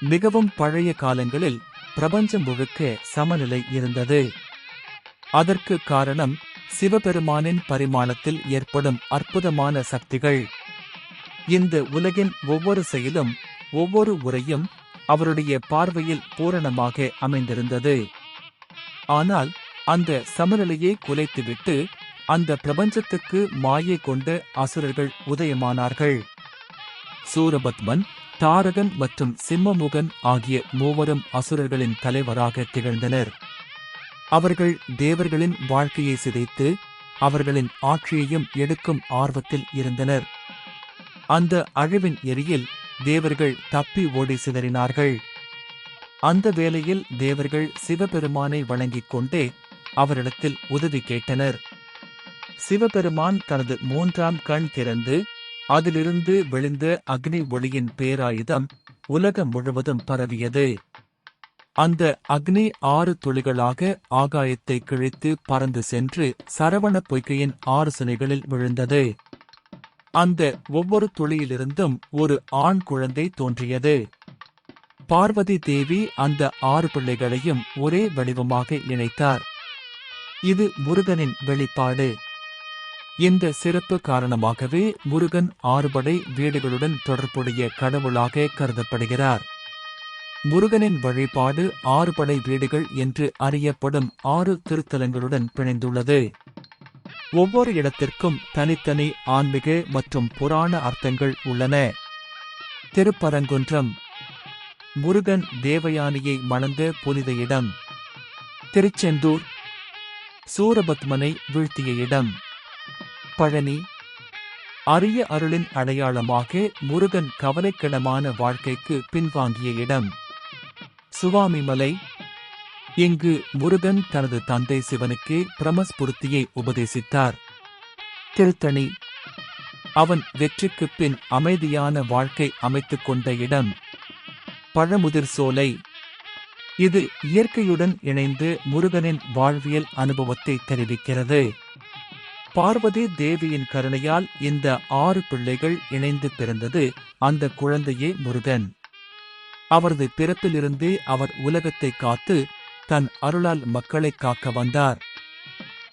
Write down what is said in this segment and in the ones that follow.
மிகவும் பழைய காலங்களில் பிரபஞ்சம் முழுக்க சமநிலை இருந்தது. அதற்கு காரணம் சிவபெருமானின் பரிமாணத்தில் ஏற்படும் அற்புதமான சக்திகள். இந்த உலகின் ஒவ்வொரு செயலும் ஒவ்வொரு உரையும் அவருடைய பார்வையில் பூரணமாக அமைந்திருந்தது. ஆனால் அந்த சமநிலையை குலைத்துவிட்டு அந்த பிரபஞ்சத்துக்கு மாயை கொண்ட அசுரர்கள் உதயமானார்கள். சூரபத்மன் தாரகன் மற்றும் சிம்மமுகன் ஆகிய மூவரும் அசுரர்களின் தலைவராக திகழ்ந்தனர். அவர்கள் தேவர்களின் வாழ்க்கையை சிதைத்து அவர்களின் ஆட்சியையும் எடுக்கும் ஆர்வத்தில் இருந்தனர். அந்த அழிவின் எரியில் தேவர்கள் தப்பி ஓடி சிதறினார்கள். அந்த வேளையில் தேவர்கள் சிவபெருமானை வணங்கிக் கொண்டே அவரிடத்தில் உதவி கேட்டனர். சிவபெருமான் தனது மூன்றாம் கண் திறந்து அதிலிருந்து விழுந்த அக்னி ஒளியின் பேராயுதம் உலகம் முழுவதும் பரவியது. அந்த அக்னி ஆறு துளிகளாக ஆகாயத்தை கிழித்து பறந்து சென்று சரவண பொய்கையின் ஆறு சிலைகளில் விழுந்தது. அந்த ஒவ்வொரு துளியிலிருந்தும் ஒரு ஆண் குழந்தை தோன்றியது. பார்வதி தேவி அந்த ஆறு பிள்ளைகளையும் ஒரே வடிவமாக இணைத்தார். இது முருகனின் வெளிப்பாடு. இந்த சிறப்பு காரணமாகவே முருகன் ஆறுபடை வீடுகளுடன் தொடர்புடைய கடவுளாக கருதப்படுகிறார். முருகனின் வழிபாடு ஆறுபடை வீடுகள் என்று அறியப்படும் ஆறு திருத்தலங்களுடன் பிணைந்துள்ளது. ஒவ்வொரு இடத்திற்கும் தனித்தனி ஆன்மீக மற்றும் புராண அர்த்தங்கள் உள்ளன. திருப்பரங்குன்றம். முருகன் தேவயானியை மணந்த புனித இடம். திருச்செந்தூர். சூரபத்மனை வீழ்த்திய இடம். பழனி. அரிய அருளின் அடையாளமாக முருகன் கவலைக்கிடமான வாழ்க்கைக்கு பின்வாங்கிய இடம். சுவாமிமலை இங்கு முருகன் தனது தந்தை சிவனுக்கு பிரமஸ்புருத்தியை உபதேசித்தார். திருத்தணி. அவன் வெற்றிக்குப் பின் அமைதியான வாழ்க்கை அமைத்துக் கொண்ட இடம். பழமுதிர் சோலை. இது இயற்கையுடன் இணைந்து முருகனின் வாழ்வியல் அனுபவத்தை தெரிவிக்கிறது. பார்வதி தேவியின் கருணையால் இந்த ஆறு பிள்ளைகள் இணைந்து பிறந்தது அந்த குழந்தையே முருகன். அவரது பிறப்பிலிருந்தே அவர் உலகத்தை காத்து தன் அருளால் மக்களை காக்க வந்தார்.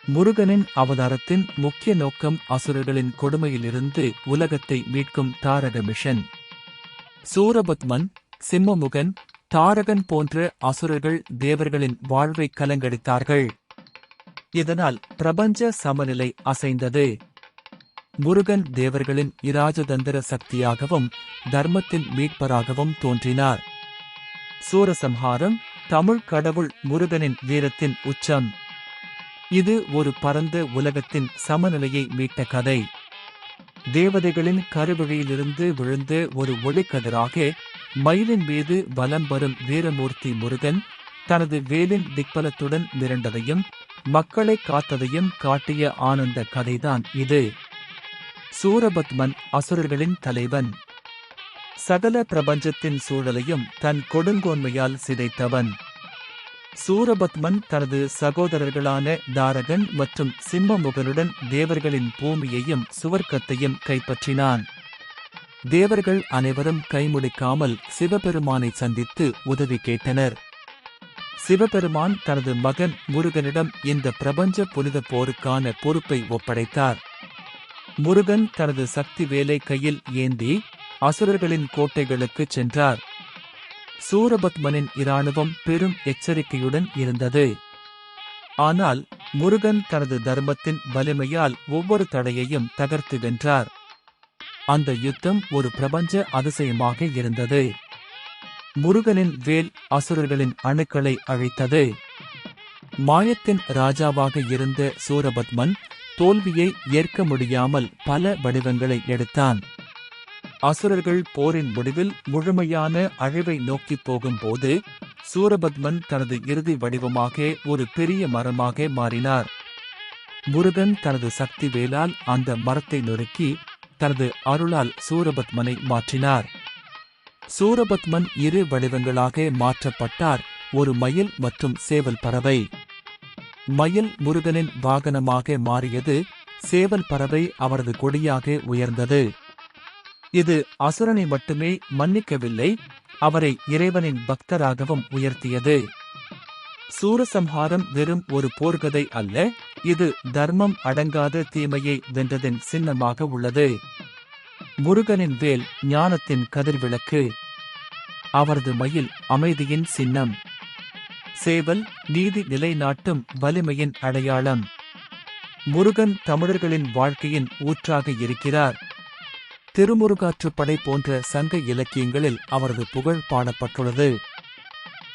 முருகனின் அவதாரத்தின் முக்கிய நோக்கம் அசுரர்களின் கொடுமையிலிருந்து உலகத்தை மீட்கும் தாரக மிஷன். சூரபத்மன் சிம்மமுகன் தாரகன் போன்ற அசுரர்கள் தேவர்களின் வாழ்வை கலங்கடித்தார்கள். இதனால் பிரபஞ்ச சமநிலை அசைந்தது. முருகன் தேவர்களின் இராஜதந்திர சக்தியாகவும் தர்மத்தின் மீட்பராகவும் தோன்றினார். சூரசம்ஹாரம் தமிழ் கடவுள் முருகனின் வீரத்தின் உச்சம். இது ஒரு பரந்த உலகத்தின் சமநிலையை மீட்ட கதை. தேவதைகளின் கருவழியிலிருந்து விழுந்த ஒரு ஒளிக்கதிராக மயிலின் மீது வலம் வரும் வீரமூர்த்தி முருகன் தனது வேலின் திக்பலத்துடன் மிரண்டதையும் மக்களை காத்ததையும் காட்டிய ஆனந்த கதைதான் இது. சூரபத்மன் அசுரர்களின் தலைவன். சகல பிரபஞ்சத்தின் சூழலையும் தன் கொடுங்கோன்மையால் சிதைத்தவன். சூரபத்மன் தனது சகோதரர்களான தாரகன் மற்றும் சிம்மமுகனுடன் தேவர்களின் பூமியையும் சுவர்க்கத்தையும் கைப்பற்றினான். தேவர்கள் அனைவரும் கைமுடிக்காமல் சிவபெருமானை சந்தித்து உதவி கேட்டனர். சிவபெருமான் தனது மகன் முருகனிடம் இந்த பிரபஞ்ச புனித போருக்கான பொறுப்பை ஒப்படைத்தார். முருகன் தனது சக்தி வேலை கையில் ஏந்தி அசுரர்களின் கோட்டைகளுக்குச் சென்றார். சூரபத்மனின் இராணுவம் பெரும் எச்சரிக்கையுடன் இருந்தது. ஆனால் முருகன் தனது தர்மத்தின் வலிமையால் ஒவ்வொரு தடையையும் தகர்த்து வென்றார். அந்த யுத்தம் ஒரு பிரபஞ்ச அதிசயமாக இருந்தது. முருகனின் வேல் அசுரர்களின் அணுக்களை அழைத்தது. மாயத்தின் ராஜாவாக இருந்த சூரபத்மன் தோல்வியை ஏற்க முடியாமல் பல வடிவங்களை எடுத்தான். அசுரர்கள் போரின் முடிவில் முழுமையான அழிவை நோக்கிப் போகும்போது சூரபத்மன் தனது இறுதி வடிவமாக ஒரு பெரிய மரமாக மாறினார். முருகன் தனது சக்தி வேலால் அந்த மரத்தை நொறுக்கி தனது அருளால் சூரபத்மனை மாற்றினார். சூரபத்மன் இரு வடிவங்களாக மாற்றப்பட்டார் ஒரு மயில் மற்றும் சேவல் பறவை. மயில் முருகனின் வாகனமாக மாறியது சேவல் பறவை அவரது கொடியாக உயர்ந்தது. இது அசுரனை மட்டுமே மன்னிக்கவில்லை அவரை இறைவனின் பக்தராகவும் உயர்த்தியது. சூரசம்ஹாரம் வெறும் ஒரு போர்க்கதை அல்ல இது தர்மம் அடங்காத தீமையை வென்றதின் சின்னமாக உள்ளது. முருகனின் வேல் ஞானத்தின் கதிர்விளக்கு. அவரது மயில் அமைதியின் சின்னம். சேவல் நீதி நிலைநாட்டும் வலிமையின் அடையாளம். முருகன் தமிழர்களின் வாழ்க்கையின் ஊற்றாக இருக்கிறார். திருமுருகாற்றுப்படை போன்ற சங்க இலக்கியங்களில் அவரது புகழ் பாடப்பட்டுள்ளது.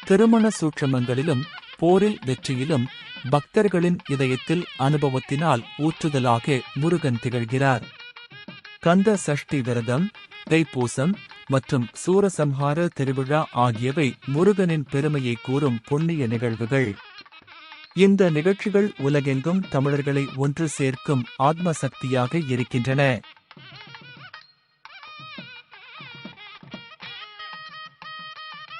திருமண சூட்சமங்களிலும் போரில் வெற்றியிலும் பக்தர்களின் இதயத்தில் அனுபவத்தினால் ஊற்றுதலாக முருகன் திகழ்கிறார். கந்த சஷ்டி விரதம் தைப்பூசம் மற்றும் சூரசம்ஹார திருவிழா ஆகியவை முருகனின் பெருமையை கூறும் புண்ணிய நிகழ்வுகள். இந்த நிகழ்ச்சிகள் உலகெங்கும் தமிழர்களை ஒன்று சேர்க்கும் ஆத்ம சக்தியாக இருக்கின்றன.